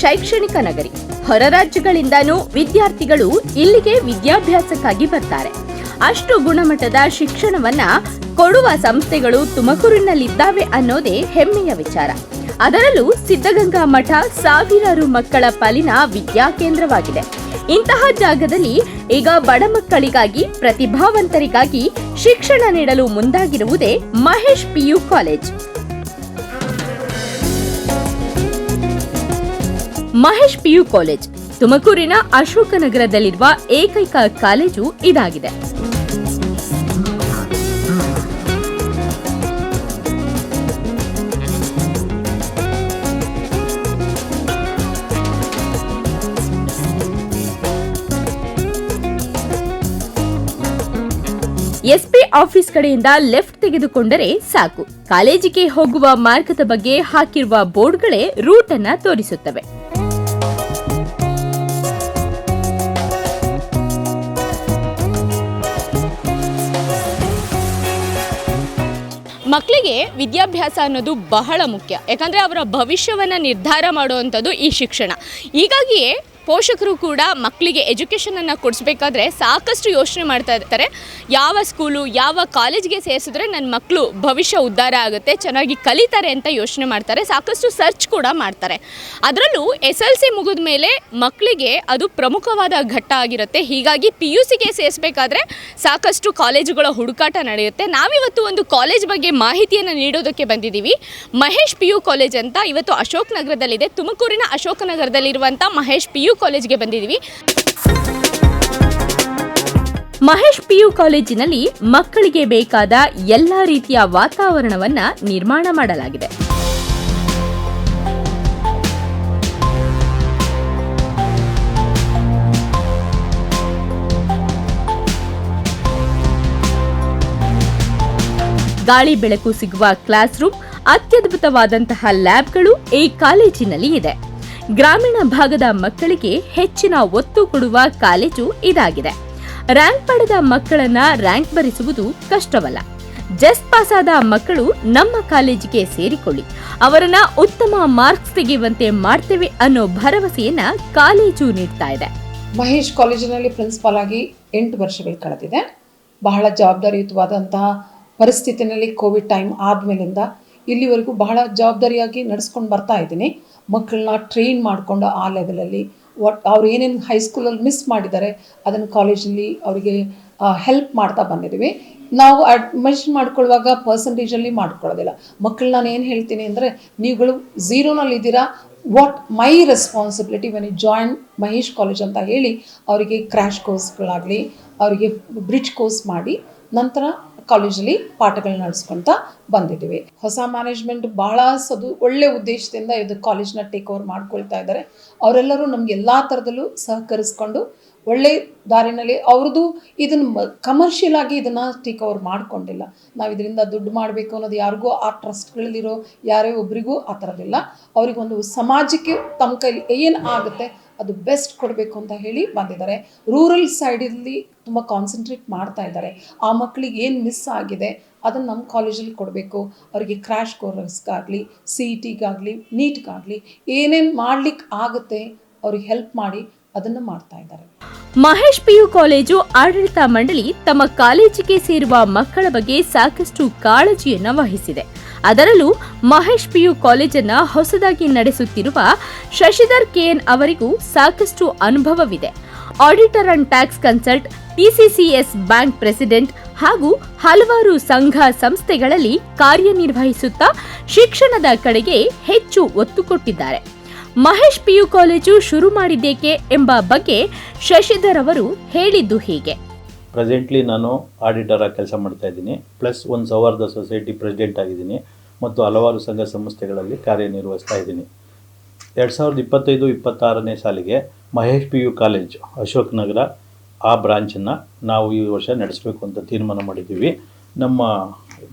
ಶೈಕ್ಷಣಿಕ ನಗರಿ. ಹೊರ ರಾಜ್ಯಗಳಿಂದನೂ ವಿದ್ಯಾರ್ಥಿಗಳು ಇಲ್ಲಿಗೆ ವಿದ್ಯಾಭ್ಯಾಸಕ್ಕಾಗಿ ಬರ್ತಾರೆ. ಅಷ್ಟು ಗುಣಮಟ್ಟದ ಶಿಕ್ಷಣವನ್ನ ಕೊಡುವ ಸಂಸ್ಥೆಗಳು ತುಮಕೂರಿನಲ್ಲಿದ್ದಾವೆ ಅನ್ನೋದೇ ಹೆಮ್ಮೆಯ ವಿಚಾರ. ಅದರಲ್ಲೂ ಸಿದ್ಧಗಂಗಾ ಮಠ ಸಾವಿರಾರು ಮಕ್ಕಳ ಪಾಲಿನ ವಿದ್ಯಾಕೇಂದ್ರವಾಗಿದೆ. ಇಂತಹ ಜಾಗದಲ್ಲಿ ಈಗ ಬಡ ಮಕ್ಕಳಿಗಾಗಿ, ಪ್ರತಿಭಾವಂತರಿಗಾಗಿ ಶಿಕ್ಷಣ ನೀಡಲು ಮುಂದಾಗಿರುವುದೇ Mahesh PU college. Mahesh PU college, ತುಮಕೂರಿನ ಅಶೋಕನಗರದಲ್ಲಿರುವ ಏಕೈಕ ಕಾಲೇಜು ಇದಾಗಿದೆ. ಎಸ್ಪಿ ಆಫೀಸ್ ಕಡೆಯಿಂದ ಲೆಫ್ಟ್ ತೆಗೆದುಕೊಂಡರೆ ಸಾಕು. ಕಾಲೇಜಿಗೆ ಹೋಗುವ ಮಾರ್ಗದ ಬಗ್ಗೆ ಹಾಕಿರುವ ಬೋರ್ಡ್ಗಳೇ ರೂಟ್ ಅನ್ನ ತೋರಿಸುತ್ತವೆ. ಮಕ್ಕಳಿಗೆ ವಿದ್ಯಾಭ್ಯಾಸ ಅನ್ನೋದು ಬಹಳ ಮುಖ್ಯ. ಯಾಕಂದರೆ ಅವರ ಭವಿಷ್ಯವನ್ನು ನಿರ್ಧಾರ ಮಾಡುವಂಥದ್ದು ಈ ಶಿಕ್ಷಣ. ಹೀಗಾಗಿಯೇ ಪೋಷಕರು ಕೂಡ ಮಕ್ಕಳಿಗೆ ಎಜುಕೇಷನನ್ನು ಕೊಡಿಸ್ಬೇಕಾದ್ರೆ ಸಾಕಷ್ಟು ಯೋಚನೆ ಮಾಡ್ತಾ ಇರ್ತಾರೆ. ಯಾವ ಸ್ಕೂಲು ಯಾವ ಕಾಲೇಜ್ಗೆ ಸೇರಿಸಿದ್ರೆ ನನ್ನ ಮಕ್ಕಳು ಭವಿಷ್ಯ ಉದ್ಧಾರ ಆಗುತ್ತೆ, ಚೆನ್ನಾಗಿ ಕಲಿತಾರೆ ಅಂತ ಯೋಚನೆ ಮಾಡ್ತಾರೆ. ಸಾಕಷ್ಟು ಸರ್ಚ್ ಕೂಡ ಮಾಡ್ತಾರೆ. ಅದರಲ್ಲೂ ಎಸ್ ಎಲ್ ಸಿ ಮುಗಿದ ಮೇಲೆ ಮಕ್ಕಳಿಗೆ ಅದು ಪ್ರಮುಖವಾದ ಘಟ್ಟ ಆಗಿರುತ್ತೆ. ಹೀಗಾಗಿ ಪಿ ಯು ಸಿಗೆ ಸೇರಿಸಬೇಕಾದ್ರೆ ಸಾಕಷ್ಟು ಕಾಲೇಜುಗಳ ಹುಡುಕಾಟ ನಡೆಯುತ್ತೆ. ನಾವಿವತ್ತು ಒಂದು ಕಾಲೇಜ್ ಬಗ್ಗೆ ಮಾಹಿತಿಯನ್ನು ನೀಡೋದಕ್ಕೆ ಬಂದಿದ್ದೀವಿ. ಮಹೇಶ್ ಪಿ ಯು ಕಾಲೇಜ್ ಅಂತ ಇವತ್ತು ಅಶೋಕ್ ನಗರದಲ್ಲಿದೆ. ತುಮಕೂರಿನ ಅಶೋಕ ನಗರದಲ್ಲಿರುವಂಥ ಮಹೇಶ್ ಪಿ ಕಾಲೇಜ್ಗೆ ಬಂದಿದ್ದೀವಿ. ಮಹೇಶ್ ಪಿಯು ಕಾಲೇಜಿನಲ್ಲಿ ಮಕ್ಕಳಿಗೆ ಬೇಕಾದ ಎಲ್ಲ ರೀತಿಯ ವಾತಾವರಣವನ್ನ ನಿರ್ಮಾಣ ಮಾಡಲಾಗಿದೆ. ಗಾಳಿ ಬೆಳಕು ಸಿಗುವ ಕ್ಲಾಸ್ ರೂಮ್, ಅತ್ಯದ್ಭುತವಾದಂತಹ ಲ್ಯಾಬ್ಗಳು ಈ ಕಾಲೇಜಿನಲ್ಲಿ ಇದೆ. ಗ್ರಾಮೀಣ ಭಾಗದ ಮಕ್ಕಳಿಗೆ ಹೆಚ್ಚಿನ ಒತ್ತು ಕೊಡುವ ಕಾಲೇಜು ಇದಾಗಿದೆ. ರ್ಯಾಂಕ್ ಪಡೆದ ಮಕ್ಕಳನ್ನ ರ್ಯಾಂಕ್ ಬರಿಸುವುದು ಕಷ್ಟವಲ್ಲ. ಜಸ್ಟ್ ಪಾಸ್ ಆದ ಮಕ್ಕಳು ನಮ್ಮ ಕಾಲೇಜಿಗೆ ಸೇರಿಕೊಳ್ಳಿ. ಅವರನ್ನ ಉತ್ತಮ ಮಾರ್ಕ್ಸ್ ತೆಗೆಯುವಂತೆ ಮಾಡ್ತೇವೆ ಅನ್ನೋ ಭರವಸೆಯನ್ನ ಕಾಲೇಜು ನೀಡ್ತಾ ಇದೆ. ಮಹೇಶ್ ಕಾಲೇಜಿನಲ್ಲಿ ಪ್ರಿನ್ಸಿಪಾಲ್ ಆಗಿ ಎಂಟು ವರ್ಷಗಳು ಕಳೆದಿದೆ. ಬಹಳ ಜವಾಬ್ದಾರಿಯುತವಾದಂತಹ ಪರಿಸ್ಥಿತಿನಲ್ಲಿ ಕೋವಿಡ್ ಟೈಮ್ ಆದಮೇಲಿಂದ ಇಲ್ಲಿವರೆಗೂ ಬಹಳ ಜವಾಬ್ದಾರಿಯಾಗಿ ನಡೆಸ್ಕೊಂಡು ಬರ್ತಾ ಇದ್ದೀನಿ. ಮಕ್ಕಳನ್ನ ಟ್ರೈನ್ ಮಾಡಿಕೊಂಡು ಆ ಲೆವೆಲಲ್ಲಿ ಒಟ್ ಅವ್ರು ಏನೇನು ಹೈಸ್ಕೂಲಲ್ಲಿ ಮಿಸ್ ಮಾಡಿದ್ದಾರೆ ಅದನ್ನು ಕಾಲೇಜಲ್ಲಿ ಅವರಿಗೆ ಹೆಲ್ಪ್ ಮಾಡ್ತಾ ಬಂದಿದ್ದೀವಿ ನಾವು ಅಡ್ಮಿಷನ್ ಮಾಡ್ಕೊಳ್ಳುವಾಗ ಪರ್ಸಂಟೇಜಲ್ಲಿ ಮಾಡ್ಕೊಳ್ಳೋದಿಲ್ಲ. ಮಕ್ಕಳು ನಾನು ಏನು ಹೇಳ್ತೀನಿ ಅಂದರೆ, ನೀವುಗಳು ಝೀರೋನಲ್ಲಿ ಇದ್ದೀರಾ what my responsibility when you join Mahesh college ಅಂತ ಹೇಳಿ ಅವರಿಗೆ ಕ್ರ್ಯಾಶ್ ಕೋರ್ಸ್ಗಳಾಗಲಿ ಅವರಿಗೆ ಬ್ರಿಡ್ಜ್ ಕೋರ್ಸ್ ಮಾಡಿ, ನಂತರ ಕಾಲೇಜಲ್ಲಿ ಪಾಠಗಳನ್ನ ನಡೆಸ್ಕೊಳ್ತಾ ಬಂದಿದ್ದೀವಿ. ಹೊಸ ಮ್ಯಾನೇಜ್ಮೆಂಟ್ ಬಹಳ ಸದು ಒಳ್ಳೆ ಉದ್ದೇಶದಿಂದ ಇದು ಕಾಲೇಜ್ನ ಟೇಕ್ ಓವರ್ ಮಾಡ್ಕೊಳ್ತಾ ಇದ್ದಾರೆ. ಅವರೆಲ್ಲರೂ ನಮ್ಗೆ ಎಲ್ಲ ಥರದಲ್ಲೂ ಸಹಕರಿಸ್ಕೊಂಡು ಒಳ್ಳೆ ದಾರಿನಲ್ಲಿ ಅವ್ರದ್ದು ಇದನ್ನು ಕಮರ್ಷಿಯಲ್ ಆಗಿ ಇದನ್ನು ಟೇಕ್ ಓವರ್ ಮಾಡ್ಕೊಂಡಿಲ್ಲ. ನಾವು ಇದರಿಂದ ದುಡ್ಡು ಮಾಡಬೇಕು ಅನ್ನೋದು ಯಾರಿಗೂ ಆ ಟ್ರಸ್ಟ್ಗಳಲ್ಲಿರೋ ಯಾರೇ ಒಬ್ರಿಗೂ ಆ ಥರದಿಲ್ಲ ಅವ್ರಿಗೊಂದು ಸಮಾಜಕ್ಕೆ ತಮ್ಮ ಕೈಲಿ ಏನು ಆಗುತ್ತೆ ಅದು ಬೆಸ್ಟ್ ಕೊಡಬೇಕು ಅಂತ ಹೇಳಿ ಬಂದಿದ್ದಾರೆ. ರೂರಲ್ ಸೈಡಲ್ಲಿ ತುಂಬ ಕಾನ್ಸಂಟ್ರೇಟ್ ಮಾಡ್ತಾ ಇದ್ದಾರೆ. ಆ ಮಕ್ಕಳಿಗೆ ಏನು ಮಿಸ್ ಆಗಿದೆ, ಅದನ್ನು ನಮ್ಮ ಕಾಲೇಜಲ್ಲಿ ಕೊಡಬೇಕು. ಅವರಿಗೆ ಕ್ರ್ಯಾಶ್ ಕೋರ್ಸ್ಗಾಗಲಿ ಸಿ ಇ ಟಿಗಾಗಲಿ ನೀಟ್ಗಾಗಲಿ ಏನೇನು ಮಾಡ್ಲಿಕ್ಕೆ ಆಗುತ್ತೆ, ಅವ್ರಿಗೆ ಹೆಲ್ಪ್ ಮಾಡಿ ಅದನ್ನು ಮಾಡ್ತಾ ಇದ್ದಾರೆ. ಮಹೇಶ್ ಪಿಯು ಕಾಲೇಜು ಆಡಳಿತ ಮಂಡಳಿ ತಮ್ಮ ಕಾಲೇಜಿಗೆ ಸೇರುವ ಮಕ್ಕಳ ಬಗ್ಗೆ ಸಾಕಷ್ಟು ಕಾಳಜಿಯನ್ನು ವಹಿಸಿದೆ. ಅದರಲ್ಲೂ ಮಹೇಶ್ ಪಿಯು ಕಾಲೇಜನ್ನು ಹೊಸದಾಗಿ ನಡೆಸುತ್ತಿರುವ ಶಶಿಧರ್ ಕೆಎನ್ ಅವರಿಗೂ ಸಾಕಷ್ಟು ಅನುಭವವಿದೆ. Auditor and tax consult TCCS bank president ಹಾಗೂ ಹಲವಾರು ಸಂಘ ಸಂಸ್ಥೆಗಳಲ್ಲಿ ಕಾರ್ಯನಿರ್ವಹಿಸುತ್ತಾ ಶಿಕ್ಷಣದ ಕಡೆಗೆ ಹೆಚ್ಚು ಒತ್ತು ಕೊಟ್ಟಿದ್ದಾರೆ. ಮಹೇಶ್ ಪಿಯು ಕಾಲೇಜು ಶುರು ಮಾಡಿದ್ದೇಕೆ ಎಂಬ ಬಗ್ಗೆ ಶಶಿಧರ್ ಅವರು ಹೇಳಿದ್ದು ಹೀಗೆ. ಪ್ರೆಸೆಂಟ್ಲಿ ನಾನು ಆಡಿಟರ್ ಆಗಿ ಕೆಲಸ ಮಾಡ್ತಾ ಇದ್ದೀನಿ. ಪ್ಲಸ್ ಒಂದು ಸೌಹಾರ್ದ ಸೊಸೈಟಿ ಪ್ರೆಸಿಡೆಂಟ್ ಆಗಿದ್ದೀನಿ. ಮತ್ತು ಹಲವಾರು ಸಂಘ ಸಂಸ್ಥೆಗಳಲ್ಲಿ ಕಾರ್ಯನಿರ್ವಹಿಸ್ತಾ ಇದ್ದೀನಿ. ಎರಡು ಸಾವಿರದ ಇಪ್ಪತ್ತೈದು, ಇಪ್ಪತ್ತಾರನೇ ಸಾಲಿಗೆ Mahesh P U college, Ashok Nagar, ಆ ಬ್ರಾಂಚನ್ನು ನಾವು ಈ ವರ್ಷ ನಡೆಸಬೇಕು ಅಂತ ತೀರ್ಮಾನ ಮಾಡಿದ್ದೀವಿ. ನಮ್ಮ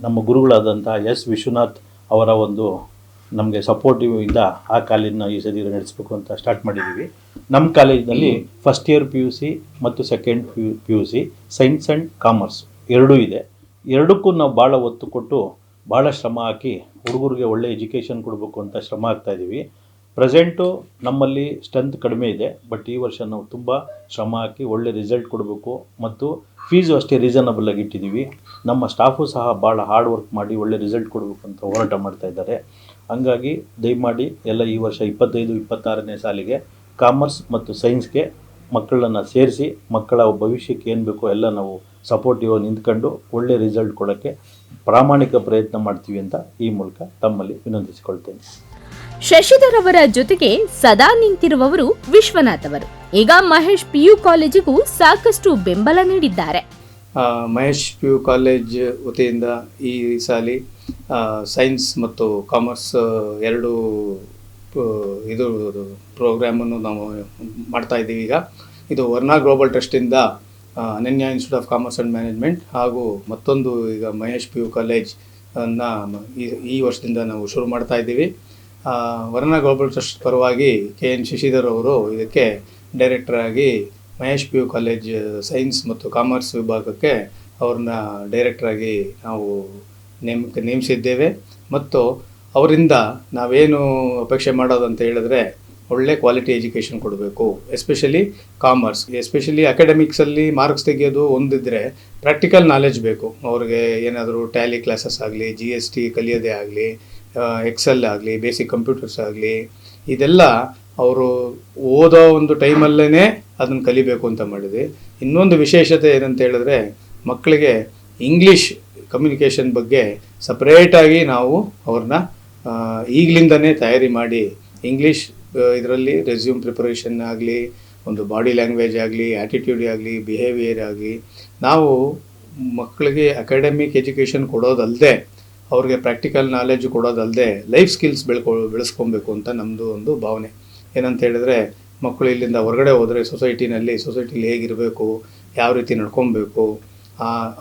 ನಮ್ಮ ಗುರುಗಳಾದಂಥ ಎಸ್ ವಿಶ್ವನಾಥ್ ಅವರ ಒಂದು ನಮಗೆ ಸಪೋರ್ಟಿವ್ ಇಂದ ಆ ಕಾಲೇಜನ್ನ ಈ ಸರಿ ನಡೆಸಬೇಕು ಅಂತ ಸ್ಟಾರ್ಟ್ ಮಾಡಿದ್ದೀವಿ ನಮ್ಮ ಕಾಲೇಜಿನಲ್ಲಿ first year P U C ಮತ್ತು second P U P U C science and commerce ಎರಡೂ ಇದೆ. ಎರಡಕ್ಕೂ ನಾವು ಭಾಳ ಒತ್ತು ಕೊಟ್ಟು ಭಾಳ ಶ್ರಮ ಹಾಕಿ ಹುಡುಗರಿಗೆ ಒಳ್ಳೆ ಎಜುಕೇಷನ್ ಕೊಡಬೇಕು ಅಂತ ಶ್ರಮ ಆಗ್ತಾ ಇದ್ದೀವಿ ಪ್ರೆಸೆಂಟು ನಮ್ಮಲ್ಲಿ ಸ್ಟ್ರೆಂತ್ ಕಡಿಮೆ ಇದೆ ಬಟ್ ಈ ವರ್ಷ ನಾವು ತುಂಬ ಶ್ರಮ ಹಾಕಿ ಒಳ್ಳೆ ರಿಸಲ್ಟ್ ಕೊಡಬೇಕು ಮತ್ತು ಫೀಸು ಅಷ್ಟೇ ರೀಸನಬಲ್ ಆಗಿ ಇಟ್ಟಿದ್ದೀವಿ ನಮ್ಮ ಸ್ಟಾಫು ಸಹ ಭಾಳ ಹಾರ್ಡ್ ವರ್ಕ್ ಮಾಡಿ ಒಳ್ಳೆ ರಿಸಲ್ಟ್ ಕೊಡಬೇಕು ಅಂತ ಹೋರಾಟ ಮಾಡ್ತಾ ಇದ್ದಾರೆ. ಹಂಗಾಗಿ ದಯಮಾಡಿ ಎಲ್ಲ ಈ ವರ್ಷ ಇಪ್ಪತ್ತೈದು ಇಪ್ಪತ್ತಾರನೇ ಸಾಲಿಗೆ ಕಾಮರ್ಸ್ ಮತ್ತು ಸೈನ್ಸ್ಗೆ ಮಕ್ಕಳನ್ನು ಸೇರಿಸಿ ಮಕ್ಕಳ ಭವಿಷ್ಯಕ್ಕೆ ಏನು ಬೇಕೋ ಎಲ್ಲ ನಾವು ಸಪೋರ್ಟಿವ್ ನಿಂತ್ಕೊಂಡು ಒಳ್ಳೆ ರಿಸಲ್ಟ್ ಕೊಡೋಕ್ಕೆ ಪ್ರಾಮಾಣಿಕ ಪ್ರಯತ್ನ ಮಾಡ್ತೀವಿ ಅಂತ ಈ ಮೂಲಕ ತಮ್ಮಲ್ಲಿ ವಿನಂತಿಸಿಕೊಳ್ತೇನೆ. ಶಶಿಧರ್ ಅವರ ಜೊತೆಗೆ ಸದಾ ನಿಂತಿರುವವರು ವಿಶ್ವನಾಥ್ ಅವರು. ಈಗ ಮಹೇಶ್ ಪಿಯು ಕಾಲೇಜಿಗೂ ಸಾಕಷ್ಟು ಬೆಂಬಲ ನೀಡಿದ್ದಾರೆ. ಮಹೇಶ್ ಪಿ ಯು ಕಾಲೇಜ್ ವತಿಯಿಂದ ಈ ಸಾಲಿ ಸೈನ್ಸ್ ಮತ್ತು ಕಾಮರ್ಸ್ ಎರಡು ಇದು ಪ್ರೋಗ್ರಾಮನ್ನು ನಾವು ಮಾಡ್ತಾ ಇದ್ದೀವಿ ಈಗ. ಇದು Varna global ಟ್ರಸ್ಟಿಂದ Ananya institute of commerce and management ಹಾಗೂ ಮತ್ತೊಂದು ಈಗ ಮಹೇಶ್ ಪಿ ಯು ಕಾಲೇಜ್ ಈ- ವರ್ಷದಿಂದ ನಾವು ಶುರು ಮಾಡ್ತಾ ಇದ್ದೀವಿ. ವರ್ಣಾ ಗ್ಲೋಬಲ್ ಟ್ರಸ್ಟ್ ಪರವಾಗಿ ಕೆ ಎನ್ ಶಶಿಧರ್ ಅವರು ಇದಕ್ಕೆ ಡೈರೆಕ್ಟರ್ ಆಗಿ Mahesh P U college science ಮತ್ತು ಕಾಮರ್ಸ್ ವಿಭಾಗಕ್ಕೆ ಅವ್ರನ್ನ ಡೈರೆಕ್ಟರ್ ಆಗಿ ನಾವು ನೇಮಕ ನೇಮಿಸಿದ್ದೇವೆ. ಮತ್ತು ಅವರಿಂದ ನಾವೇನು ಅಪೇಕ್ಷೆ ಮಾಡೋದಂತ ಹೇಳಿದ್ರೆ ಒಳ್ಳೆ ಕ್ವಾಲಿಟಿ ಎಜುಕೇಷನ್ ಕೊಡಬೇಕು ಎಸ್ಪೆಷಲಿ ಕಾಮರ್ಸ್ ಎಸ್ಪೆಷಲಿ ಅಕಾಡೆಮಿಕ್ಸಲ್ಲಿ ಮಾರ್ಕ್ಸ್ ತೆಗೆಯೋದು ಒಂದಿದ್ರೆ ಪ್ರಾಕ್ಟಿಕಲ್ ನಾಲೆಜ್ ಬೇಕು. ಅವ್ರಿಗೆ ಏನಾದರೂ ಟ್ಯಾಲಿ ಕ್ಲಾಸಸ್ ಆಗಲಿ ಜಿ ಎಸ್ ಟಿ ಕಲಿಯೋದೇ ಆಗಲಿ ಎಕ್ಸೆಲ್ ಆಗಲಿ ಬೇಸಿಕ್ ಕಂಪ್ಯೂಟರ್ಸ್ ಆಗಲಿ, ಇದೆಲ್ಲ ಅವರು ಓದೋ ಒಂದು ಟೈಮಲ್ಲೇ ಅದನ್ನು ಕಲಿಬೇಕು ಅಂತ ಮಾಡಿದ್ವಿ. ಇನ್ನೊಂದು ವಿಶೇಷತೆ ಏನಂತ ಹೇಳಿದ್ರೆ ಮಕ್ಕಳಿಗೆ ಇಂಗ್ಲೀಷ್ ಕಮ್ಯುನಿಕೇಷನ್ ಬಗ್ಗೆ ಸಪ್ರೇಟಾಗಿ ನಾವು ಅವ್ರನ್ನ ಈಗಲಿಂದನೇ ತಯಾರಿ ಮಾಡಿ ಇಂಗ್ಲೀಷ್ ಇದರಲ್ಲಿ ರೆಸ್ಯೂಮ್ ಪ್ರಿಪರೇಷನ್ ಆಗಲಿ, ಒಂದು ಬಾಡಿ ಲ್ಯಾಂಗ್ವೇಜ್ ಆಗಲಿ ಆ್ಯಟಿಟ್ಯೂಡ್ ಆಗಲಿ ಬಿಹೇವಿಯರ್ ಆಗಲಿ, ನಾವು ಮಕ್ಕಳಿಗೆ ಅಕಾಡೆಮಿಕ್ ಎಜುಕೇಷನ್ ಕೊಡೋದಲ್ಲದೆ ಅವ್ರಿಗೆ ಪ್ರಾಕ್ಟಿಕಲ್ ನಾಲೆಜ್ ಕೊಡೋದಲ್ಲದೆ ಲೈಫ್ ಸ್ಕಿಲ್ಸ್ ಬೆಳ್ಕೊ, ಬೆಳೆಸ್ಕೊಬೇಕು ಅಂತ ನಮ್ಮದು ಒಂದು ಭಾವನೆ. ಏನಂತ ಹೇಳಿದ್ರೆ ಮಕ್ಕಳು ಇಲ್ಲಿಂದ ಹೊರಗಡೆ ಹೋದರೆ ಸೊಸೈಟಿನಲ್ಲಿ ಸೊಸೈಟಿಲಿ ಹೇಗಿರಬೇಕು, ಯಾವ ರೀತಿ ನಡ್ಕೊಬೇಕು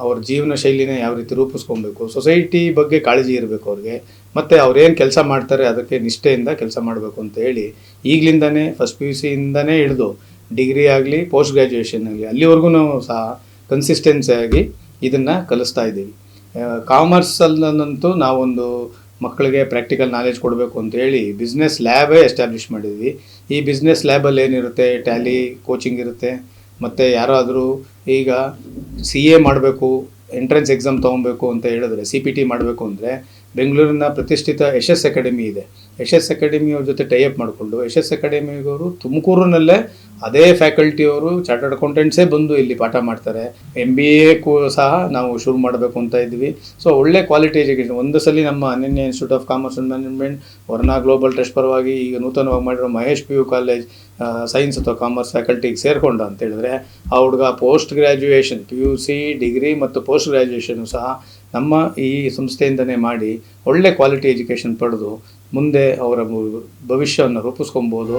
ಅವ್ರ ಜೀವನ ಶೈಲಿನ ಯಾವ ರೀತಿ ರೂಪಿಸ್ಕೊಬೇಕು ಸೊಸೈಟಿ ಬಗ್ಗೆ ಕಾಳಜಿ ಇರಬೇಕು ಅವ್ರಿಗೆ, ಮತ್ತು ಅವ್ರೇನು ಕೆಲಸ ಮಾಡ್ತಾರೆ ಅದಕ್ಕೆ ನಿಷ್ಠೆಯಿಂದ ಕೆಲಸ ಮಾಡಬೇಕು ಅಂತ ಹೇಳಿ ಈಗಲಿಂದನೇ ಫಸ್ಟ್ ಪಿ ಯು ಸಿಯಿಂದನೇ ಹಿಡಿದು ಡಿಗ್ರಿ ಆಗಲಿ ಪೋಸ್ಟ್ ಗ್ರ್ಯಾಜುಯೇಷನ್ ಆಗಲಿ ಅಲ್ಲಿವರೆಗೂ ನಾವು ಸಹ ಕನ್ಸಿಸ್ಟೆನ್ಸಿಯಾಗಿ ಇದನ್ನು ಕಲಿಸ್ತಾ ಇದ್ದೀವಿ. ಕಾಮರ್ಸಲ್ಲಂತೂ ನಾವೊಂದು ಮಕ್ಕಳಿಗೆ ಪ್ರಾಕ್ಟಿಕಲ್ ನಾಲೆಜ್ ಕೊಡಬೇಕು ಅಂತ ಹೇಳಿ ಬಿಸ್ನೆಸ್ ಲ್ಯಾಬೇ ಎಸ್ಟಾಬ್ಲಿಷ್ ಮಾಡಿದ್ವಿ. ಈ ಬಿಸ್ನೆಸ್ ಲ್ಯಾಬಲ್ಲಿ ಏನಿರುತ್ತೆ ಟ್ಯಾಲಿ ಕೋಚಿಂಗ್ ಇರುತ್ತೆ ಮತ್ತು ಯಾರಾದರೂ ಈಗ ಸಿ ಎ ಮಾಡಬೇಕು ಎಂಟ್ರೆನ್ಸ್ ಎಕ್ಸಾಮ್ ತೊಗೊಬೇಕು ಅಂತ ಹೇಳಿದ್ರೆ ಸಿ ಪಿ ಟಿ ಮಾಡಬೇಕು ಅಂದರೆ ಬೆಂಗಳೂರಿನ ಪ್ರತಿಷ್ಠಿತ ಯಶಸ್ ಅಕಾಡೆಮಿ ಇದೆ. ಯಶಸ್ ಅಕಾಡೆಮಿಯವ್ರ ಜೊತೆ ಟೈಅಪ್ ಮಾಡಿಕೊಂಡು, ಯಶಸ್ ಅಕಾಡೆಮಿಯವರು ತುಮಕೂರಿನಲ್ಲೇ ಅದೇ ಫ್ಯಾಕಲ್ಟಿಯವರು ಚಾರ್ಟರ್ಡ್ ಅಕೌಂಟೆಂಟ್ಸೇ ಬಂದು ಇಲ್ಲಿ ಪಾಠ ಮಾಡ್ತಾರೆ. ಎಂ ಬಿ ಎ ಸಹ ನಾವು ಶುರು ಮಾಡಬೇಕು ಅಂತ ಇದ್ವಿ. ಸೊ ಒಳ್ಳೆ ಕ್ವಾಲಿಟಿ ಎಜುಕೇಷನ್ ಒಂದು ಸಲ ನಮ್ಮ Ananya institute of commerce and management Varna global trust ಪರವಾಗಿ ಈಗ ನೂತನವಾಗಿ ಮಾಡಿರೋ Mahesh P U college science ಅಥವಾ ಕಾಮರ್ಸ್ ಫ್ಯಾಕಲ್ಟಿಗೆ ಸೇರಿಕೊಂಡ ಅಂತ ಹೇಳಿದ್ರೆ, ಆ ಹುಡುಗ post graduation P U C degree ಮತ್ತು ಪೋಸ್ಟ್ ಗ್ರ್ಯಾಜುಯೇಷನು ಸಹ ನಮ್ಮ ಈ ಸಂಸ್ಥೆಯಿಂದನೇ ಮಾಡಿ ಒಳ್ಳೆ ಕ್ವಾಲಿಟಿ ಎಜುಕೇಷನ್ ಪಡೆದು ಮುಂದೆ ಅವರ ಭವಿಷ್ಯವನ್ನು ರೂಪಿಸ್ಕೊಬೋದು.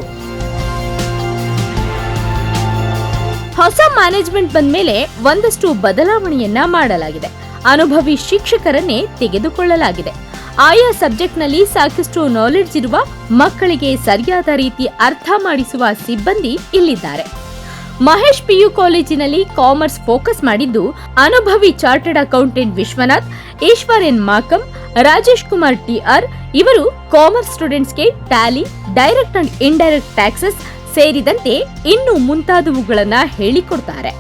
ಹೊಸ ಮ್ಯಾನೇಜ್ಮೆಂಟ್ ಬಂದ ಮೇಲೆ ಒಂದಷ್ಟು ಬದಲಾವಣೆಯನ್ನ ಮಾಡಲಾಗಿದೆ. ಅನುಭವಿ ಶಿಕ್ಷಕರನ್ನೇ ತೆಗೆದುಕೊಳ್ಳಲಾಗಿದೆ. ಆಯಾ ಸಬ್ಜೆಕ್ಟ್ನಲ್ಲಿ ಸಾಕಷ್ಟು ನಾಲೆಡ್ಜ್ ಇರುವ ಮಕ್ಕಳಿಗೆ ಸರಿಯಾದ ರೀತಿ ಅರ್ಥ ಮಾಡಿಸುವ ಸಿಬ್ಬಂದಿ ಇಲ್ಲಿದ್ದಾರೆ. ಮಹೇಶ್ ಪಿಯು ಕಾಲೇಜಿನಲ್ಲಿ ಕಾಮರ್ಸ್ ಫೋಕಸ್ ಮಾಡಿದ್ದು ಅನುಭವಿ chartered accountant Vishwanath Ishwar N Makam, Rajesh Kumar TR ಇವರು ಕಾಮರ್ಸ್ ಸ್ಟೂಡೆಂಟ್ಸ್ಗೆ tally, direct and indirect taxes ಸೇರಿದಂತೆ ಇನ್ನೂ ಮುಂತಾದವುಗಳನ್ನು ಹೇಳಿಕೊಡ್ತಾರೆ.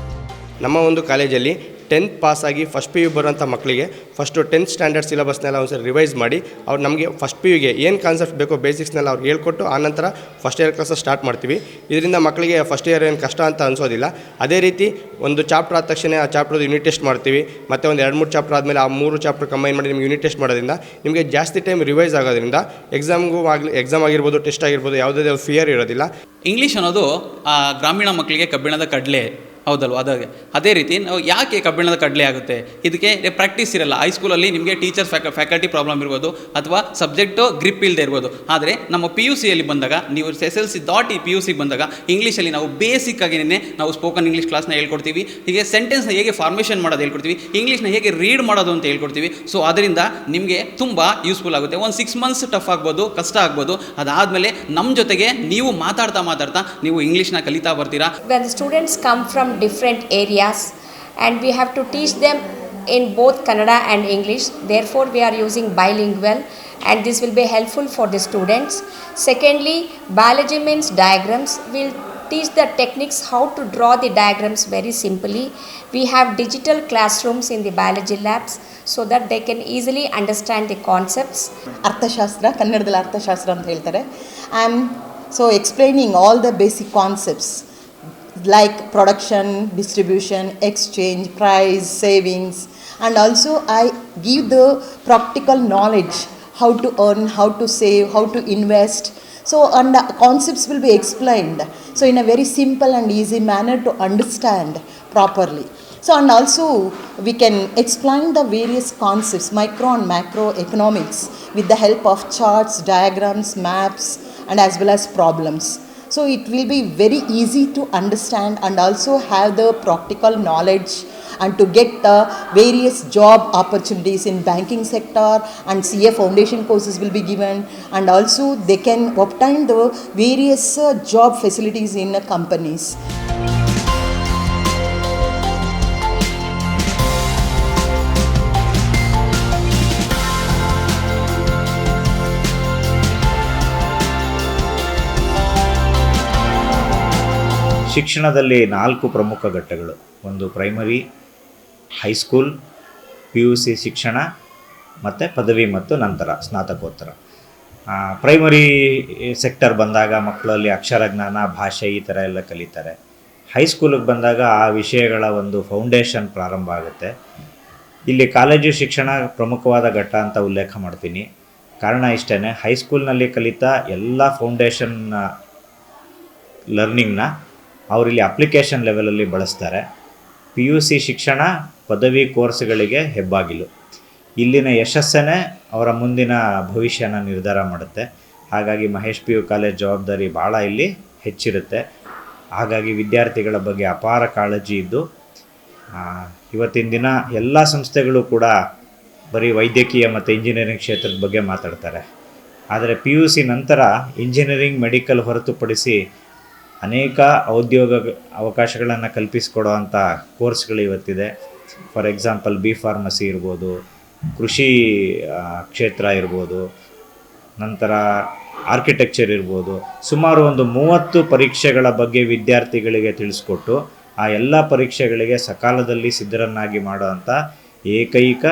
ನಮ್ಮ ಒಂದು ಕಾಲೇಜಲ್ಲಿ ಟೆಂತ್ ಪಾಸಾಗಿ ಫಸ್ಟ್ ಪಿ ಯು ಬರುವಂಥ ಮಕ್ಕಳಿಗೆ ಫಸ್ಟು ಟೆಂತ್ ಸ್ಟ್ಯಾಂಡರ್ಡ್ ಸಿಲೆಬಸ್ನೆಲ್ಲ ಒಂದ್ಸರಿ ರಿವೈಸ್ ಮಾಡಿ, ಅವ್ರು ನಮಗೆ ಫಸ್ಟ್ ಪಿ ಯುಗೆ ಏನು ಕಾನ್ಸೆಪ್ಟ್ ಬೇಕೋ ಬೇಸಿಕ್ಸ್ನೆಲ್ಲ ಅವ್ರಿಗೆ ಹೇಳ್ಕೊಟ್ಟು ಆನಂತರ ಫಸ್ಟ್ ಇಯರ್ ಕ್ಲಾಸಸ್ ಸ್ಟಾರ್ಟ್ ಮಾಡ್ತೀವಿ. ಇದರಿಂದ ಮಕ್ಕಳಿಗೆ ಫಸ್ಟ್ ಇಯರ್ ಏನು ಕಷ್ಟ ಅಂತ ಅನಿಸೋದಿಲ್ಲ. ಅದೇ ರೀತಿ ಒಂದು ಚಾಪ್ಟರ್ ಆದ ತಕ್ಷಣ ಆ ಚಾಪ್ಟ್ರದ್ದು ಯೂನಿಟ್ ಟೆಸ್ಟ್ ಮಾಡ್ತೀವಿ. ಮತ್ತು ಒಂದು ಎರಡು ಮೂರು ಚಾಪ್ಟರ್ ಆದಮೇಲೆ ಆ ಮೂರು ಚಾಪ್ಟರ್ ಕಂಬೈನ್ ಮಾಡಿ ನಿಮ್ಗೆ ಯೂನಿಟ್ ಟೆಸ್ಟ್ ಮಾಡೋದ್ರಿಂದ ನಿಮಗೆ ಜಾಸ್ತಿ ಟೈಮ್ ರಿವೈಸ್ ಆಗೋದ್ರಿಂದ ಎಕ್ಸಾಮ್ಗೂ ಆಗಲಿ ಎಕ್ಸಾಮ್ ಆಗಿರ್ಬೋದು ಟೆಸ್ಟ್ ಆಗಿರ್ಬೋದು, ಯಾವುದೇ ಫಿಯರ್ ಇರೋದಿಲ್ಲ. ಇಂಗ್ಲೀಷ್ ಅನ್ನೋದು ಗ್ರಾಮೀಣ ಮಕ್ಕಳಿಗೆ ಕಬ್ಬಿಣದ ಕಡಲೆ. ಹೌದಲ್ವ? ಅದಾಗೆ. ಅದೇ ರೀತಿ ನಾವು ಯಾಕೆ ಕಬ್ಬಿಣದ ಕಡಲೆ ಆಗುತ್ತೆ? ಇದಕ್ಕೆ ಪ್ರಾಕ್ಟೀಸ್ ಇರಲ್ಲ. ಹೈಸ್ಕೂಲಲ್ಲಿ ನಿಮಗೆ ಟೀಚರ್ ಫ್ಯಾಕ ಫ್ಯಾಕಲ್ಟಿ ಪ್ರಾಬ್ಲಮ್ ಇರ್ಬೋದು ಅಥವಾ ಸಬ್ಜೆಕ್ಟು ಗ್ರಿಪ್ ಇಲ್ಲದೆ ಇರ್ಬೋದು. ಆದರೆ ನಮ್ಮ ಪಿ ಯು ಸಿಯಲ್ಲಿ ಬಂದಾಗ, ನೀವು ಎಸ್ ಎಲ್ ಸಿ ದಾಟಿ ಪಿ ಯು ಸಿಗೆ ಬಂದಾಗ ಇಂಗ್ಲೀಷಲ್ಲಿ ನಾವು ಬೇಸಿಕ್ ಆಗಿನೇ ನಾವು ಸ್ಪೋಕನ್ ಇಂಗ್ಲೀಷ್ ಕ್ಲಾಸ್ನ ಹೇಳ್ಕೊಡ್ತೀವಿ. ಹೀಗೆ ಸೆಂಟೆನ್ಸ್ನ ಹೇಗೆ ಫಾರ್ಮೇಷನ್ ಮಾಡೋದು ಹೇಳ್ಕೊಡ್ತೀವಿ. ಇಂಗ್ಲೀಷ್ನ ಹೇಗೆ ರೀಡ್ ಮಾಡೋದು ಅಂತ ಹೇಳ್ಕೊಡ್ತೀವಿ. ಸೊ ಅದರಿಂದ ನಿಮಗೆ ತುಂಬ ಯೂಸ್ಫುಲ್ ಆಗುತ್ತೆ. ಒಂದು ಸಿಕ್ಸ್ ಮಂತ್ಸ್ ಟಫ್ ಆಗ್ಬೋದು, ಕಷ್ಟ ಆಗ್ಬೋದು. ಅದಾದಮೇಲೆ ನಮ್ಮ ಜೊತೆಗೆ ನೀವು ಮಾತಾಡ್ತಾ ಮಾತಾಡ್ತಾ ನೀವು ಇಂಗ್ಲೀಷ್ನ ಕಲಿತಾ ಬರ್ತೀರಾ. Students come students come from different areas and we have to teach them in both Kannada and English. Therefore, we are using bilingual and this will be helpful for the students. Secondly, biology means diagrams. We'll teach the techniques how to draw the diagrams very simply. We have digital classrooms in the biology labs so that they can easily understand the concepts. ಅರ್ಥಶಾಸ್ತ್ರ ಕನ್ನಡದಲ್ಲಿ ಅರ್ಥಶಾಸ್ತ್ರ ಅಂತ ಹೇಳ್ತಾರೆ I am so explaining all the basic concepts like production, distribution, exchange, price, savings, and also I give the practical knowledge how to earn, how to save, how to invest. So, and concepts will be explained. So, in a very simple and easy manner to understand properly. So, and also we can explain the various concepts, micro and macro economics, with the help of charts, diagrams, maps, and as well as problems. So, it will be very easy to understand and also have the practical knowledge and to get the various job opportunities in banking sector and CA foundation courses will be given and also they can obtain the various uh, job facilities in uh, companies. ಶಿಕ್ಷಣದಲ್ಲಿ ನಾಲ್ಕು ಪ್ರಮುಖ ಘಟ್ಟಗಳು. ಒಂದು primary high school P U C ಶಿಕ್ಷಣ ಮತ್ತು ಪದವಿ ಮತ್ತು ನಂತರ ಸ್ನಾತಕೋತ್ತರ. ಪ್ರೈಮರಿ ಸೆಕ್ಟರ್ ಬಂದಾಗ ಮಕ್ಕಳಲ್ಲಿ ಅಕ್ಷರ ಜ್ಞಾನ, ಭಾಷೆ ಈ ಥರ ಎಲ್ಲ ಕಲಿತಾರೆ. ಹೈಸ್ಕೂಲಿಗೆ ಬಂದಾಗ ಆ ವಿಷಯಗಳ ಒಂದು ಫೌಂಡೇಶನ್ ಪ್ರಾರಂಭ ಆಗುತ್ತೆ. ಇಲ್ಲಿ ಕಾಲೇಜು ಶಿಕ್ಷಣ ಪ್ರಮುಖವಾದ ಘಟ್ಟ ಅಂತ ಉಲ್ಲೇಖ ಮಾಡ್ತೀನಿ. ಕಾರಣ ಇಷ್ಟೇ ಹೈಸ್ಕೂಲ್ನಲ್ಲಿ ಕಲಿತಾ ಎಲ್ಲ ಫೌಂಡೇಶನ್ ಲರ್ನಿಂಗ್ನ ಅವರಿಲ್ಲಿ ಅಪ್ಲಿಕೇಶನ್ ಲೆವೆಲಲ್ಲಿ ಬಳಸ್ತಾರೆ. ಪಿ ಯು ಸಿ ಶಿಕ್ಷಣ ಪದವಿ ಕೋರ್ಸ್ಗಳಿಗೆ ಹೆಬ್ಬಾಗಿಲು. ಇಲ್ಲಿನ ಯಶಸ್ಸನ್ನೇ ಅವರ ಮುಂದಿನ ಭವಿಷ್ಯನ ನಿರ್ಧಾರ ಮಾಡುತ್ತೆ. ಹಾಗಾಗಿ ಮಹೇಶ್ ಪಿ ಯು ಕಾಲೇಜ್ ಜವಾಬ್ದಾರಿ ಭಾಳ ಇಲ್ಲಿ ಹೆಚ್ಚಿರುತ್ತೆ. ಹಾಗಾಗಿ ವಿದ್ಯಾರ್ಥಿಗಳ ಬಗ್ಗೆ ಅಪಾರ ಕಾಳಜಿ ಇದ್ದು ಇವತ್ತಿನ ದಿನ ಎಲ್ಲ ಸಂಸ್ಥೆಗಳು ಕೂಡ ಬರೀ ವೈದ್ಯಕೀಯ ಮತ್ತು ಇಂಜಿನಿಯರಿಂಗ್ ಕ್ಷೇತ್ರದ ಬಗ್ಗೆ ಮಾತಾಡ್ತಾರೆ. ಆದರೆ ಪಿ ಯು ಸಿ ನಂತರ ಇಂಜಿನಿಯರಿಂಗ್ ಮೆಡಿಕಲ್ ಹೊರತುಪಡಿಸಿ ಅನೇಕ ಔದ್ಯೋಗ ಅವಕಾಶಗಳನ್ನು ಕಲ್ಪಿಸಿಕೊಡುವಂಥ ಕೋರ್ಸ್ಗಳು ಇವತ್ತಿದೆ. ಫಾರ್ ಎಕ್ಸಾಂಪಲ್ ಬಿ ಫಾರ್ಮಸಿ ಇರ್ಬೋದು, ಕೃಷಿ ಕ್ಷೇತ್ರ ಇರ್ಬೋದು, ನಂತರ ಆರ್ಕಿಟೆಕ್ಚರ್ ಇರ್ಬೋದು. ಸುಮಾರು ಒಂದು ಮೂವತ್ತು ಪರೀಕ್ಷೆಗಳ ಬಗ್ಗೆ ವಿದ್ಯಾರ್ಥಿಗಳಿಗೆ ತಿಳಿಸ್ಕೊಟ್ಟು ಆ ಎಲ್ಲ ಪರೀಕ್ಷೆಗಳಿಗೆ ಸಕಾಲದಲ್ಲಿ ಸಿದ್ಧರನ್ನಾಗಿ ಮಾಡುವಂಥ ಏಕೈಕ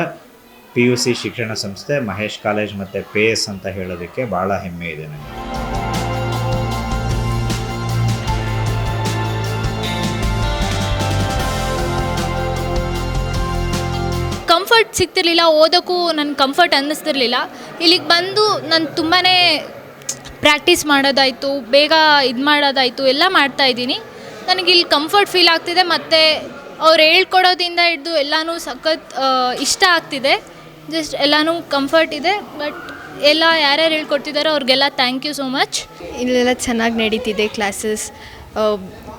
ಪಿ ಯು ಸಿ ಶಿಕ್ಷಣ ಸಂಸ್ಥೆ ಮಹೇಶ್ ಕಾಲೇಜ್ ಮತ್ತು ಪೇ ಎಸ್ ಅಂತ ಹೇಳೋದಕ್ಕೆ ಭಾಳ ಹೆಮ್ಮೆ ಇದೆ ನನಗೆ. ಕಂಫರ್ಟ್ ಸಿಗ್ತಿರ್ಲಿಲ್ಲ, ಓದೋಕ್ಕೂ ನನ್ನ ಕಂಫರ್ಟ್ ಅನ್ನಿಸ್ತಿರ್ಲಿಲ್ಲ. ಇಲ್ಲಿಗೆ ಬಂದು ನಾನು ತುಂಬಾ ಪ್ರಾಕ್ಟೀಸ್ ಮಾಡೋದಾಯಿತು, ಬೇಗ ಇದು ಮಾಡೋದಾಯಿತು, ಎಲ್ಲ ಮಾಡ್ತಾ ಇದ್ದೀನಿ. ನನಗೆ ಇಲ್ಲಿ ಕಂಫರ್ಟ್ ಫೀಲ್ ಆಗ್ತಿದೆ, ಮತ್ತು ಅವ್ರು ಹೇಳ್ಕೊಡೋದಿಂದ ಹಿಡಿದು ಎಲ್ಲನೂ ಸಖತ್ ಇಷ್ಟ ಆಗ್ತಿದೆ. ಜಸ್ಟ್ ಎಲ್ಲನೂ ಕಂಫರ್ಟ್ ಇದೆ ಬಟ್ ಎಲ್ಲ ಯಾರ್ಯಾರು ಹೇಳ್ಕೊಡ್ತಿದ್ದಾರೋ ಅವ್ರಿಗೆಲ್ಲ ಥ್ಯಾಂಕ್ ಯು ಸೋ ಮಚ್ ಇಲ್ಲೆಲ್ಲ ಚೆನ್ನಾಗಿ ನಡೀತಿದೆ ಕ್ಲಾಸಸ್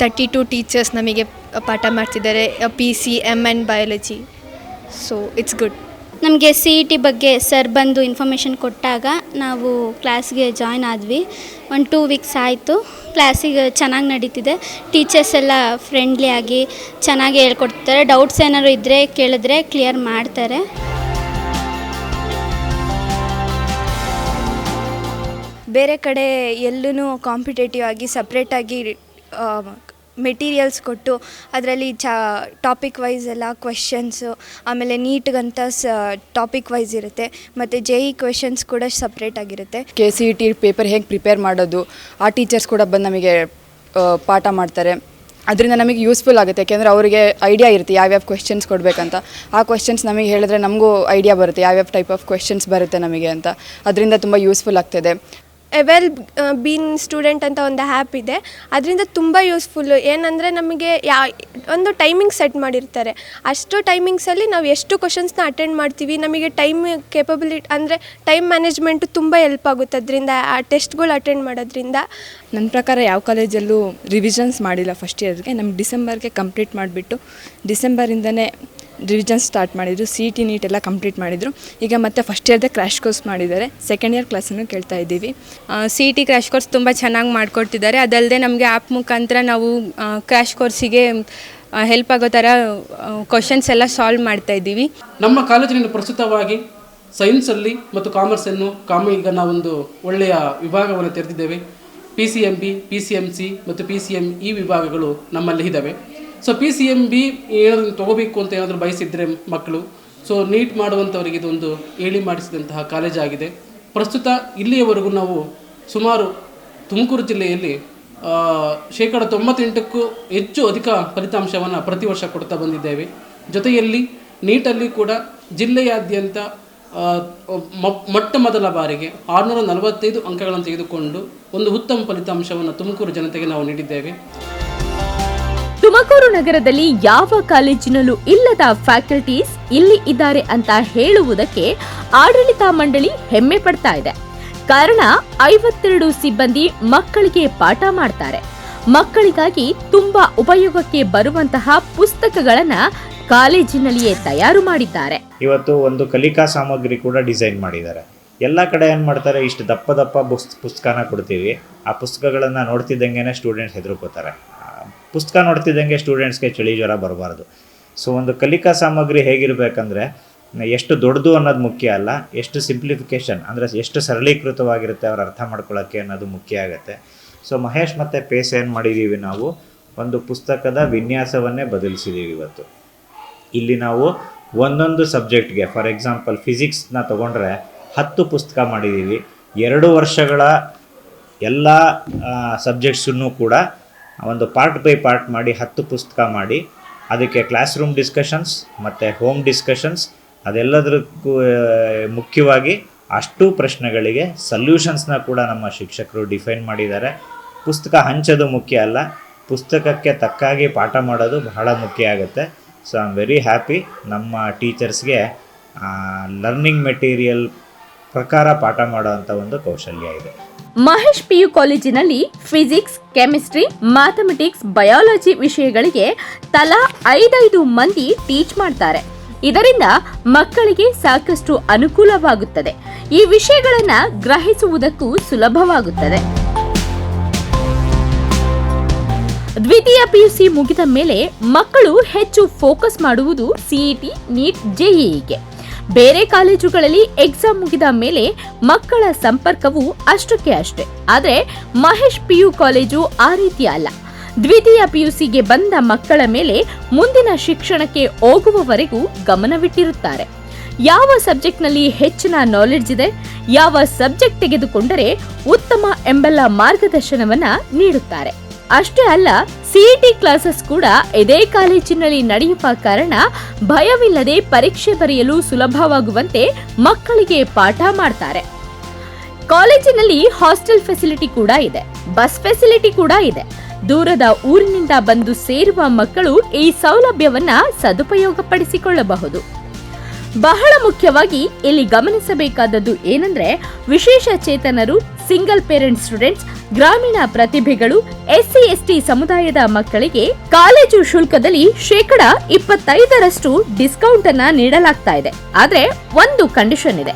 ತರ್ಟಿ ಟು ಟೀಚರ್ಸ್ ನಮಗೆ ಪಾಠ ಮಾಡ್ತಿದ್ದಾರೆ P C M and biology so it's good ನಮಗೆ ಸಿ ಇ ಟಿ ಬಗ್ಗೆ ಸರ್ ಬಂದು ಇನ್ಫಾರ್ಮೇಷನ್ ಕೊಟ್ಟಾಗ ನಾವು ಕ್ಲಾಸ್ಗೆ ಜಾಯ್ನ್ ಆದ್ವಿ. ಒಂದು ಟೂ ವೀಕ್ಸ್ ಆಯಿತು. ಕ್ಲಾಸಿಗೆ ಚೆನ್ನಾಗಿ ನಡೀತಿದೆ. ಟೀಚರ್ಸ್ ಎಲ್ಲ ಫ್ರೆಂಡ್ಲಿ ಆಗಿ ಚೆನ್ನಾಗಿ ಹೇಳ್ಕೊಡ್ತಾರೆ. ಡೌಟ್ಸ್ ಏನಾದ್ರು ಇದ್ದರೆ ಕೇಳಿದ್ರೆ ಕ್ಲಿಯರ್ ಮಾಡ್ತಾರೆ. ಬೇರೆ ಕಡೆ ಎಲ್ಲೂ ಕಾಂಪಿಟೇಟಿವ್ ಆಗಿ ಸಪ್ರೇಟಾಗಿ ಮೆಟೀರಿಯಲ್ಸ್ ಕೊಟ್ಟು ಅದರಲ್ಲಿ ಚ ಟಾಪಿಕ್ ವೈಸ್ ಎಲ್ಲ ಕ್ವೆಶನ್ಸು ಆಮೇಲೆ ನೀಟ್ಗಂತ ಸ ಟಾಪಿಕ್ ವೈಸ್ ಇರುತ್ತೆ. ಮತ್ತು ಜೆ ಇ ಕ್ವೆಶನ್ಸ್ ಕೂಡ ಸಪ್ರೇಟ್ ಆಗಿರುತ್ತೆ. K C E T paper ಹೇಗೆ ಪ್ರಿಪೇರ್ ಮಾಡೋದು, ಆ ಟೀಚರ್ಸ್ ಕೂಡ ಬಂದು ನಮಗೆ ಪಾಠ ಮಾಡ್ತಾರೆ. ಅದರಿಂದ ನಮಗೆ ಯೂಸ್ಫುಲ್ ಆಗುತ್ತೆ. ಯಾಕೆಂದರೆ ಅವರಿಗೆ ಐಡಿಯಾ ಇರುತ್ತೆ, ಯಾವ್ಯಾವ ಕ್ವೆಶನ್ಸ್ ಕೊಡಬೇಕಂತ. ಆ ಕ್ವೆಶನ್ಸ್ ನಮಗೆ ಹೇಳಿದ್ರೆ ನಮಗೂ ಐಡಿಯಾ ಬರುತ್ತೆ, ಯಾವ್ಯಾವ ಟೈಪ್ ಆಫ್ ಕ್ವೆಶನ್ಸ್ ಬರುತ್ತೆ ನಮಗೆ ಅಂತ. ಅದರಿಂದ ತುಂಬ ಯೂಸ್ಫುಲ್ ಆಗ್ತದೆ. ಎವೆಲ್ ಬೀನ್ ಸ್ಟೂಡೆಂಟ್ ಅಂತ ಒಂದು ಆ್ಯಪ್ ಇದೆ. ಅದರಿಂದ ತುಂಬ ಯೂಸ್ಫುಲ್ಲು ಏನಂದರೆ ನಮಗೆ ಯಾ, ಒಂದು ಟೈಮಿಂಗ್ ಸೆಟ್ ಮಾಡಿರ್ತಾರೆ. ಅಷ್ಟು ಟೈಮಿಂಗ್ಸಲ್ಲಿ ನಾವು ಎಷ್ಟು ಕ್ವಶನ್ಸ್ನ ಅಟೆಂಡ್ ಮಾಡ್ತೀವಿ, ನಮಗೆ ಟೈಮ್ ಕೇಪಬಿಲಿಟಿ ಅಂದರೆ ಟೈಮ್ ಮ್ಯಾನೇಜ್ಮೆಂಟು ತುಂಬ ಹೆಲ್ಪ್ ಆಗುತ್ತೆ ಅದರಿಂದ, ಆ ಟೆಸ್ಟ್ಗಳು ಅಟೆಂಡ್ ಮಾಡೋದ್ರಿಂದ. ನನ್ನ ಪ್ರಕಾರ ಯಾವ ಕಾಲೇಜಲ್ಲೂ ರಿವಿಷನ್ಸ್ ಮಾಡಿಲ್ಲ ಫಸ್ಟ್ ಇಯರ್ಗೆ ನಮ್ಗೆ ಡಿಸೆಂಬರ್ಗೆ ಕಂಪ್ಲೀಟ್ ಮಾಡಿಬಿಟ್ಟು ಡಿಸೆಂಬರಿಂದನೇ ರಿವಿಷನ್ ಸ್ಟಾರ್ಟ್ ಮಾಡಿದರು ಸಿ ಟಿ ನೀಟ್ ಎಲ್ಲ ಕಂಪ್ಲೀಟ್ ಮಾಡಿದರು. ಈಗ ಮತ್ತೆ ಫಸ್ಟ್ ಇಯರ್ದೇ ಕ್ರ್ಯಾಶ್ ಕೋರ್ಸ್ ಮಾಡಿದ್ದಾರೆ. ಸೆಕೆಂಡ್ ಇಯರ್ ಕ್ಲಾಸನ್ನು ಕೇಳ್ತಾ ಇದ್ದೀವಿ. ಸಿ ಟಿ ಕ್ರ್ಯಾಶ್ ಕೋರ್ಸ್ ತುಂಬ ಚೆನ್ನಾಗಿ ಮಾಡಿಕೊಡ್ತಿದ್ದಾರೆ. ಅದಲ್ಲದೆ ನಮಗೆ ಆ್ಯಪ್ ಮುಖಾಂತರ ನಾವು ಕ್ರ್ಯಾಶ್ ಕೋರ್ಸಿಗೆ ಹೆಲ್ಪ್ ಆಗೋ ಥರ ಕ್ವಶನ್ಸ್ ಎಲ್ಲ ಸಾಲ್ವ್ ಮಾಡ್ತಾ ಇದ್ದೀವಿ. ನಮ್ಮ ಕಾಲೇಜಿನಲ್ಲಿ ಪ್ರಸ್ತುತವಾಗಿ ಸೈನ್ಸಲ್ಲಿ ಮತ್ತು ಕಾಮರ್ಸನ್ನು ಕಾಮ ಈಗ ನಾವೊಂದು ಒಳ್ಳೆಯ ವಿಭಾಗವನ್ನು ತೆರೆದಿದ್ದೇವೆ. P C M B P C M C ಮತ್ತು ಪಿ ಸಿ ಎಂ ಈ ವಿಭಾಗಗಳು ನಮ್ಮಲ್ಲಿ ಇದ್ದಾವೆ. So P C M B ಏನಾದರೂ ತೊಗೋಬೇಕು ಅಂತ ಏನಾದರೂ ಬಯಸಿದರೆ ಮಕ್ಕಳು ಸೊ ನೀಟ್ ಮಾಡುವಂಥವರಿಗೆ ಇದೊಂದು ಹೇಳಿ ಮಾಡಿಸಿದಂತಹ ಕಾಲೇಜ್ ಆಗಿದೆ. ಪ್ರಸ್ತುತ ಇಲ್ಲಿಯವರೆಗೂ ನಾವು ಸುಮಾರು ತುಮಕೂರು ಜಿಲ್ಲೆಯಲ್ಲಿ ಶೇಕಡ ತೊಂಬತ್ತೆಂಟಕ್ಕೂ ಹೆಚ್ಚು ಅಧಿಕ ಫಲಿತಾಂಶವನ್ನು ಪ್ರತಿ ವರ್ಷ ಕೊಡ್ತಾ ಬಂದಿದ್ದೇವೆ. ಜೊತೆಯಲ್ಲಿ ನೀಟಲ್ಲಿ ಕೂಡ ಜಿಲ್ಲೆಯಾದ್ಯಂತ ಮೊಟ್ಟ ಮೊದಲ ಬಾರಿಗೆ ಆರುನೂರ ನಲವತ್ತೈದು ಅಂಕಗಳನ್ನು ತೆಗೆದುಕೊಂಡು ಒಂದು ಉತ್ತಮ ಫಲಿತಾಂಶವನ್ನು ತುಮಕೂರು ಜನತೆಗೆ ನಾವು ನೀಡಿದ್ದೇವೆ. ತುಮಕೂರು ನಗರದಲ್ಲಿ ಯಾವ ಕಾಲೇಜಿನಲ್ಲೂ ಇಲ್ಲದ ಫ್ಯಾಕಲ್ಟೀಸ್ ಇಲ್ಲಿ ಇದ್ದಾರೆ ಅಂತ ಹೇಳುವುದಕ್ಕೆ ಆಡಳಿತ ಮಂಡಳಿ ಹೆಮ್ಮೆ ಪಡ್ತಾ ಇದೆ. ಕಾರಣ ಐವತ್ತೆರಡು ಸಿಬ್ಬಂದಿ ಮಕ್ಕಳಿಗೆ ಪಾಠ ಮಾಡ್ತಾರೆ. ಮಕ್ಕಳಿಗಾಗಿ ತುಂಬಾ ಉಪಯೋಗಕ್ಕೆ ಬರುವಂತಹ ಪುಸ್ತಕಗಳನ್ನ ಕಾಲೇಜಿನಲ್ಲಿಯೇ ತಯಾರು ಮಾಡಿದ್ದಾರೆ. ಇವತ್ತು ಒಂದು ಕಲಿಕಾ ಸಾಮಗ್ರಿ ಕೂಡ ಡಿಸೈನ್ ಮಾಡಿದ್ದಾರೆ. ಎಲ್ಲ ಕಡೆ ಏನು ಮಾಡ್ತಾರೆ, ಇಷ್ಟು ದಪ್ಪ ದಪ್ಪ ಪುಸ್ತಕನ ಕೊಡ್ತೀವಿ. ಆ ಪುಸ್ತಕಗಳನ್ನು ನೋಡ್ತಿದ್ದಂಗೆ ಸ್ಟೂಡೆಂಟ್ಸ್ ಹೆದರ್ಕೋತಾರೆ. ಪುಸ್ತಕ ನೋಡ್ತಿದ್ದಂಗೆ ಸ್ಟೂಡೆಂಟ್ಸ್ಗೆ ಚಳಿ ಜ್ವರ ಬರಬಾರ್ದು. ಸೊ ಒಂದು ಕಲಿಕಾ ಸಾಮಗ್ರಿ ಹೇಗಿರಬೇಕಂದ್ರೆ, ಎಷ್ಟು ದೊಡ್ಡದು ಅನ್ನೋದು ಮುಖ್ಯ ಅಲ್ಲ, ಎಷ್ಟು ಸಿಂಪ್ಲಿಫಿಕೇಶನ್ ಅಂದರೆ ಎಷ್ಟು ಸರಳೀಕೃತವಾಗಿರುತ್ತೆ ಅವ್ರು ಅರ್ಥ ಮಾಡ್ಕೊಳ್ಳೋಕ್ಕೆ ಅನ್ನೋದು ಮುಖ್ಯ ಆಗುತ್ತೆ. ಸೊ ಮಹೇಶ್ ಮತ್ತು ಪೇಸ್ ಏನು ಮಾಡಿದ್ದೀವಿ ನಾವು? ಒಂದು ಪುಸ್ತಕದ ವಿನ್ಯಾಸವನ್ನೇ ಬದಲಿಸಿದ್ದೀವಿ ಇವತ್ತು. ಇಲ್ಲಿ ನಾವು ಒಂದೊಂದು ಸಬ್ಜೆಕ್ಟ್ಗೆ ಫಾರ್ ಎಕ್ಸಾಂಪಲ್ ಫಿಸಿಕ್ಸ್ನ ತೊಗೊಂಡ್ರೆ ಹತ್ತು ಪುಸ್ತಕ ಮಾಡಿದ್ದೀವಿ ಎರಡು ವರ್ಷಗಳ ಎಲ್ಲ ಸಬ್ಜೆಕ್ಟ್ಸನ್ನು ಕೂಡ ಒಂದು ಪಾರ್ಟ್ ಬೈ ಪಾರ್ಟ್ ಮಾಡಿ ಹತ್ತು ಪುಸ್ತಕ ಮಾಡಿ, ಅದಕ್ಕೆ ಕ್ಲಾಸ್ ರೂಮ್ ಡಿಸ್ಕಷನ್ಸ್ ಮತ್ತು ಹೋಮ್ ಡಿಸ್ಕಷನ್ಸ್ ಅದೆಲ್ಲದಕ್ಕೂ ಮುಖ್ಯವಾಗಿ ಅಷ್ಟು ಪ್ರಶ್ನೆಗಳಿಗೆ ಸಲ್ಯೂಷನ್ಸ್ನ ಕೂಡ ನಮ್ಮ ಶಿಕ್ಷಕರು ಡಿಫೈನ್ ಮಾಡಿದ್ದಾರೆ. ಪುಸ್ತಕ ಹಂಚೋದು ಮುಖ್ಯ ಅಲ್ಲ, ಪುಸ್ತಕಕ್ಕೆ ತಕ್ಕಾಗಿ ಪಾಠ ಮಾಡೋದು ಬಹಳ ಮುಖ್ಯ ಆಗುತ್ತೆ. So I am very happy ನಮ್ಮ ಟೀಚರ್ಸ್ಗೆ ಲರ್ನಿಂಗ್ ಮೆಟೀರಿಯಲ್ ಪ್ರಕಾರ ಪಾಠ ಮಾಡೋವಂಥ ಒಂದು ಕೌಶಲ್ಯ ಇದೆ. ಮಹೇಶ್ ಪಿಯು ಕಾಲೇಜಿನಲ್ಲಿ ಫಿಸಿಕ್ಸ್, ಕೆಮಿಸ್ಟ್ರಿ, ಮ್ಯಾಥಮೆಟಿಕ್ಸ್, ಬಯಾಲಜಿ ವಿಷಯಗಳಿಗೆ ತಲಾ ಐದೈದು ಮಂದಿ ಟೀಚ್ ಮಾಡ್ತಾರೆ. ಇದರಿಂದ ಮಕ್ಕಳಿಗೆ ಸಾಕಷ್ಟು ಅನುಕೂಲವಾಗುತ್ತದೆ. ಈ ವಿಷಯಗಳನ್ನ ಗ್ರಹಿಸುವುದಕ್ಕೂ ಸುಲಭವಾಗುತ್ತದೆ. ದ್ವಿತೀಯ ಪಿಯುಸಿ ಮುಗಿದ ಮೇಲೆ ಮಕ್ಕಳು ಹೆಚ್ಚು ಫೋಕಸ್ ಮಾಡುವುದು ಸಿಇಟಿ ನೀಟ್ ಜೆಇಇಗೆ ಬೇರೆ ಕಾಲೇಜುಗಳಲ್ಲಿ ಎಕ್ಸಾಮ್ ಮುಗಿದ ಮೇಲೆ ಮಕ್ಕಳ ಸಂಪರ್ಕವು ಅಷ್ಟಕ್ಕೆ ಅಷ್ಟೇ. ಆದರೆ ಮಹೇಶ್ ಪಿಯು ಕಾಲೇಜು ಆ ರೀತಿ ಅಲ್ಲ. ದ್ವಿತೀಯ ಪಿಯುಸಿಗೆ ಬಂದ ಮಕ್ಕಳ ಮೇಲೆ ಮುಂದಿನ ಶಿಕ್ಷಣಕ್ಕೆ ಹೋಗುವವರೆಗೂ ಗಮನವಿಟ್ಟಿರುತ್ತಾರೆ. ಯಾವ ಸಬ್ಜೆಕ್ಟ್ನಲ್ಲಿ ಹೆಚ್ಚಿನ ನಾಲೆಡ್ಜ್ ಇದೆ, ಯಾವ ಸಬ್ಜೆಕ್ಟ್ ತೆಗೆದುಕೊಂಡರೆ ಉತ್ತಮ ಎಂಬೆಲ್ಲ ಮಾರ್ಗದರ್ಶನವನ್ನ ನೀಡುತ್ತಾರೆ. ಅಷ್ಟೇ ಅಲ್ಲ ಸಿಇಟಿ ಕ್ಲಾಸಸ್ ಕೂಡ ಇದೇ ಕಾಲೇಜಿನಲ್ಲಿ ನಡೆಯುವ ಕಾರಣ ಭಯವಿಲ್ಲದೆ ಪರೀಕ್ಷೆ ಬರೆಯಲು ಸುಲಭವಾಗುವಂತೆ ಮಕ್ಕಳಿಗೆ ಪಾಠ ಮಾಡ್ತಾರೆ. ಕಾಲೇಜಿನಲ್ಲಿ ಹಾಸ್ಟೆಲ್ ಫೆಸಿಲಿಟಿ ಕೂಡ ಇದೆ. ಬಸ್ ಫೆಸಿಲಿಟಿ ಕೂಡ ಇದೆ. ದೂರದ ಊರಿನಿಂದ ಬಂದು ಸೇರುವ ಮಕ್ಕಳು ಈ ಸೌಲಭ್ಯವನ್ನ ಸದುಪಯೋಗಪಡಿಸಿಕೊಳ್ಳಬಹುದು. ಬಹಳ ಮುಖ್ಯವಾಗಿ ಇಲ್ಲಿ ಗಮನಿಸಬೇಕಾದದ್ದು ಏನಂದ್ರೆ ವಿಶೇಷ ಚೇತನರು ಸಿಂಗಲ್ ಪೇರೆಂಟ್ ಸ್ಟೂಡೆಂಟ್ಸ್, ಗ್ರಾಮೀಣ ಪ್ರತಿಭೆಗಳು, ಎಸ್ಸಿ, ಎಸ್ಟಿ ಸಮುದಾಯದ ಮಕ್ಕಳಿಗೆ ಕಾಲೇಜು ಶುಲ್ಕದಲ್ಲಿ ಶೇಕಡ ಇಪ್ಪತ್ತೈದರಷ್ಟು ಡಿಸ್ಕೌಂಟ್ ಅನ್ನ ನೀಡಲಾಗ್ತಾ ಇದೆ. ಆದ್ರೆ ಒಂದು ಕಂಡೀಷನ್ ಇದೆ.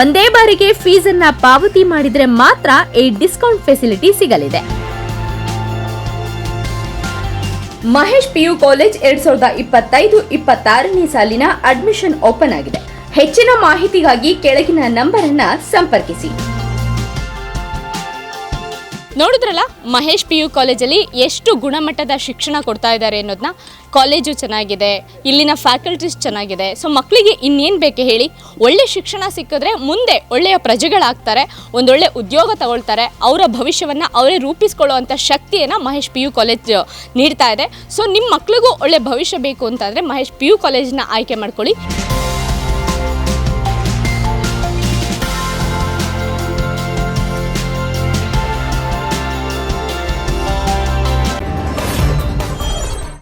ಒಂದೇ ಬಾರಿಗೆ ಫೀಸ್ ಅನ್ನ ಪಾವತಿ ಮಾಡಿದ್ರೆ ಮಾತ್ರ ಈ ಡಿಸ್ಕೌಂಟ್ ಫೆಸಿಲಿಟಿ ಸಿಗಲಿದೆ. ಮಹೇಶ್ ಪಿಯು ಕಾಲೇಜ್ ಎರಡ್ ಸಾವಿರದ ಇಪ್ಪತ್ತೈದು, ಇಪ್ಪತ್ತಾರನೇ ಸಾಲಿನ ಅಡ್ಮಿಷನ್ ಓಪನ್ ಆಗಿದೆ. ಹೆಚ್ಚಿನ ಮಾಹಿತಿಗಾಗಿ ಕೆಳಗಿನ ನಂಬರ್ ಅನ್ನ ಸಂಪರ್ಕಿಸಿ. ನೋಡಿದ್ರಲ್ಲ, ಮಹೇಶ್ ಪಿ ಯು ಕಾಲೇಜಲ್ಲಿ ಎಷ್ಟು ಗುಣಮಟ್ಟದ ಶಿಕ್ಷಣ ಕೊಡ್ತಾ ಇದ್ದಾರೆ ಅನ್ನೋದನ್ನ ಕಾಲೇಜು ಚೆನ್ನಾಗಿದೆ, ಇಲ್ಲಿನ ಫ್ಯಾಕಲ್ಟೀಸ್ ಚೆನ್ನಾಗಿದೆ. ಸೊ ಮಕ್ಕಳಿಗೆ ಇನ್ನೇನು ಬೇಕು ಹೇಳಿ? ಒಳ್ಳೆ ಶಿಕ್ಷಣ ಸಿಕ್ಕಿದ್ರೆ ಮುಂದೆ ಒಳ್ಳೆಯ ಪ್ರಜೆಗಳಾಗ್ತಾರೆ, ಒಂದೊಳ್ಳೆ ಉದ್ಯೋಗ ತಗೊಳ್ತಾರೆ, ಅವರ ಭವಿಷ್ಯವನ್ನು ಅವರೇ ರೂಪಿಸ್ಕೊಳ್ಳುವಂಥ ಶಕ್ತಿಯನ್ನು ಮಹೇಶ್ ಪಿ ಯು ಕಾಲೇಜ್ ನೀಡ್ತಾ ಇದೆ. ಸೊ ನಿಮ್ಮ ಮಕ್ಕಳಿಗೂ ಒಳ್ಳೆ ಭವಿಷ್ಯ ಬೇಕು ಅಂತಂದರೆ ಮಹೇಶ್ ಪಿ ಯು ಕಾಲೇಜನ್ನ ಆಯ್ಕೆ ಮಾಡ್ಕೊಳ್ಳಿ.